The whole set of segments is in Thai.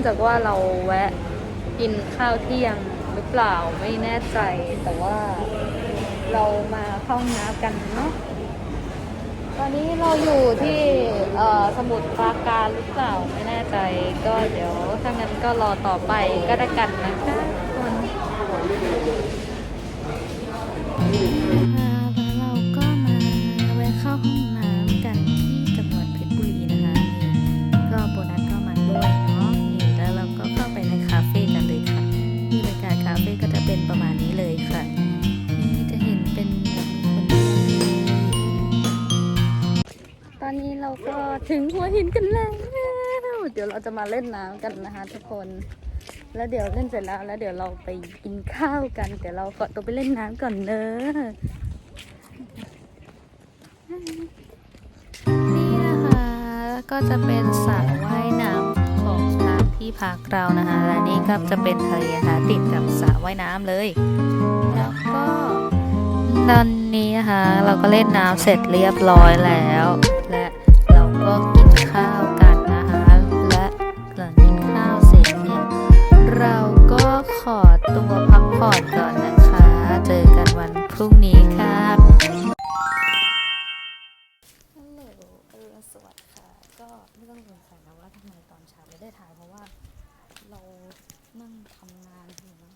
องจากว่าเราแวะกินข้าวเที่ยงหรือเปล่าไม่แน่ใจ แต่ว่าเรามาเข้าห้องน้ำกันเนาะตอนนี้เราอยู่ที่เอ่อสมุทรปราการหรือเปล่าไม่แน่ใจ ก็เดี๋ยวถ้างั้นก็รอต่อไปก็ได้กันนะคะทุกคน ถึงหัวหินกันแล้ว เดี๋ยวเราจะมาเล่นน้ำกันนะคะทุกคน แล้วเดี๋ยวเล่นเสร็จแล้ว แล้วเดี๋ยวเราไปกินข้าวกัน เดี๋ยวเราก็ตัวไปเล่นน้ำก่อนเนอะนี่นะคะก็จะเป็นสระว่ายน้ำของทางที่พักเรานะคะ และนี่ก็จะเป็นทะเลนะคะติดกับสระว่ายน้ำเลย แล้วก็ตอนนี้นะคะเราก็เล่นน้ำเสร็จเรียบร้อยแล้วและ ก็กินข้าวกันนะคะ และหลังกินข้าวเสร็จเนี่ยเราก็ขอตัวพักผ่อนก่อนนะคะ เจอกันวันพรุ่งนี้ค่ะฮัลโหลเออสวัสดีค่ะ ก็ไม่ต้องสงสัยนะว่าทำไมตอนเช้าไม่ได้ถ่ายเพราะว่าเรานั่งทำงานอยู่นะ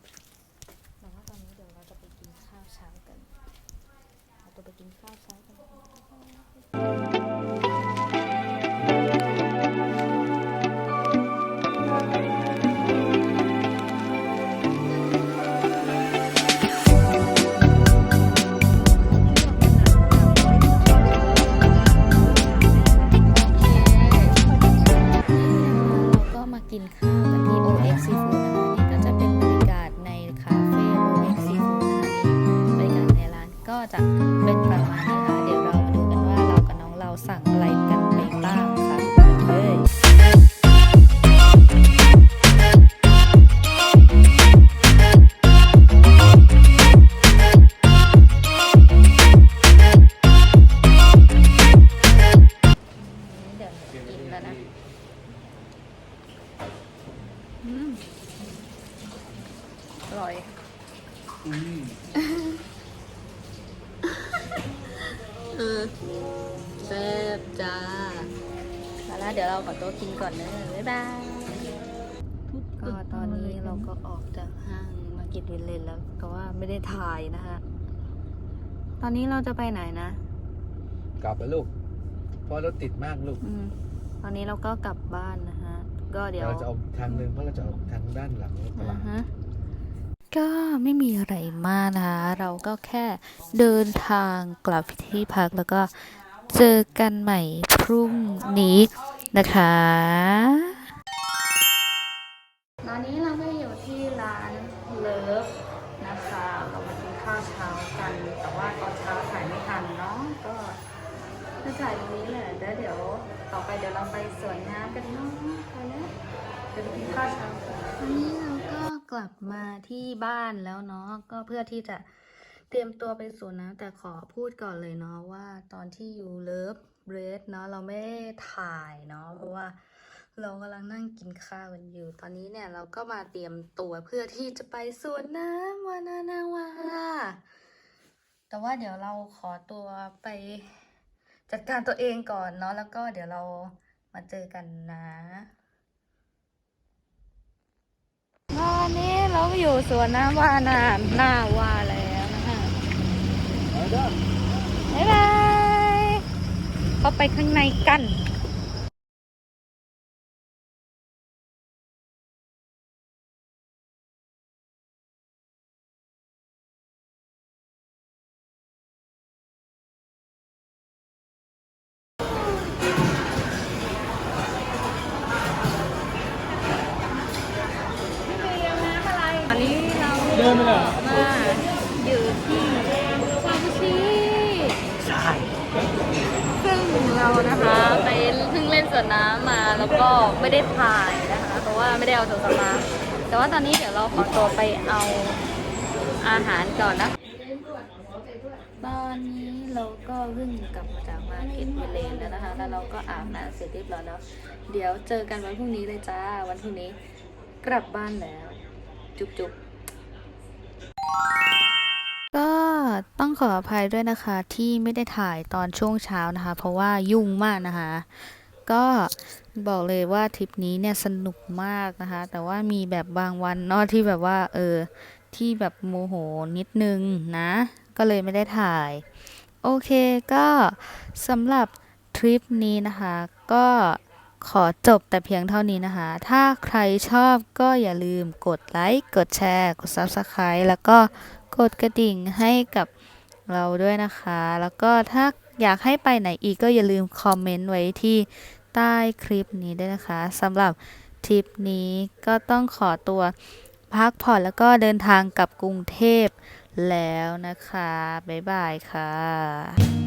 แต่ว่าตอนนี้เดี๋ยวเราจะไปกินข้าวเช้ากัน เราจะไปกินข้าวเช้ากัน กินข้าวกันที่ OX Seafood นะคะนี่ก็จะเป็นบรรยากาศในคาเฟ่ OX Seafood นะคะนี่บรรยากาศในร้านก็จะเป็นประมาณนี้ค่ะเดี๋ยวเรามาดูกันว่าเรากับน้องเราสั่งอะไรกันไปบ้าง แซ่บจ้ามาแล้วเดี๋ยวเราขอตัวกินก่อนเนอะบ๊ายบายก็ตอนนี้เราก็ออกจากห้างมากินวินเลนแล้วก็ว่าไม่ได้ถ่ายนะคะ ตอนนี้เราจะไปไหนนะ กลับแล้วลูกเพราะรถติดมากลูก อืมตอนนี้เราก็กลับบ้านนะฮะก็เดี๋ยวเราจะออกทางหนึ่งเพราะเราจะออกทางด้านหลังรถกระอ่าบะฮะ ก็ไม่มีอะไรมากนะคะเราก็แค่เดินทางกลับที่พักแล้วก็เจอกันใหม่พรุ่งนี้นะคะ ตอนนี้เราก็อยู่ที่ร้านเลิฟนะคะ เรามากินข้าวเช้ากัน แต่ว่าตอนเช้าถ่ายไม่ทันเนาะก็จะถ่ายตรงนี้แหละแล้วเดี๋ยวต่อไปเดี๋ยวเราไปสวนน้ำกันเนาะไปแล้วเดี๋ยวไปกินข้าวเช้ากันวันนี้เราก็ กลับมาที่บ้านแล้วเนาะก็เพื่อที่จะเตรียมตัวไปสวนน้ำแต่ขอพูดก่อนเลยเนาะว่าตอนที่อยู่เลิฟเบรสเนาะเราไม่ได้ถ่ายเนาะเพราะว่าเรากำลังนั่งกินข้าวกันอยู่ ตอนนี้เนี่ยเราก็มาเตรียมตัวเพื่อที่จะไปสวนน้ำวานานาวาแต่ว่าเดี๋ยวเราขอตัวไปจัดการตัวเองก่อนเนาะแล้วก็เดี๋ยวเรามาเจอกันนะตอนนี้เราก็ อยู่สวนน้ำวานานหน้าวาแล้วนะคะบ๊ายบาย เข้าไปข้างในกัน ใช่ซึ่งเรานะคะไปเพิ่งเล่นสวนน้ำมาแล้วก็ไม่ได้ถ่ายนะคะ เพราะว่าไม่ได้เอาโทรศัพท์มา แต่ว่าตอนนี้เดี๋ยวเราขอตัวไปเอาอาหารก่อนนะตอนนี้เราก็เพิ่งกลับมาจากมาร์เก็ตเวเลนแล้วนะคะ แล้วเราก็อาบน้ำเสร็จเรียบร้อยแล้ว เดี๋ยวเจอกันวันพรุ่งนี้เลยจ้า วันพรุ่งนี้กลับบ้านแล้ว จุ๊บจุ๊บ ก็ต้องขออภัยด้วยนะคะที่ไม่ได้ถ่ายตอนช่วงเช้านะคะ เพราะว่ายุ่งมากนะคะ ก็บอกเลยว่าทริปนี้เนี่ยสนุกมากนะคะ แต่ว่ามีแบบบางวันเนาะที่แบบว่า เออ ที่แบบโมโหนิดนึงนะ ก็เลยไม่ได้ถ่าย โอเคก็สำหรับทริปนี้นะคะ ก็ขอจบแต่เพียงเท่านี้นะคะ ถ้าใครชอบก็อย่าลืมกดไลค์ กดแชร์ กด Subscribe แล้วก็ กดกระดิ่งให้กับเราด้วยนะคะ แล้วก็ถ้าอยากให้ไปไหนอีกก็อย่าลืมคอมเมนต์ไว้ที่ใต้คลิปนี้ด้วยนะคะสำหรับทริปนี้ก็ต้องขอตัวพักผ่อนแล้วก็เดินทางกลับกรุงเทพแล้วนะคะ บ๊ายบายค่ะ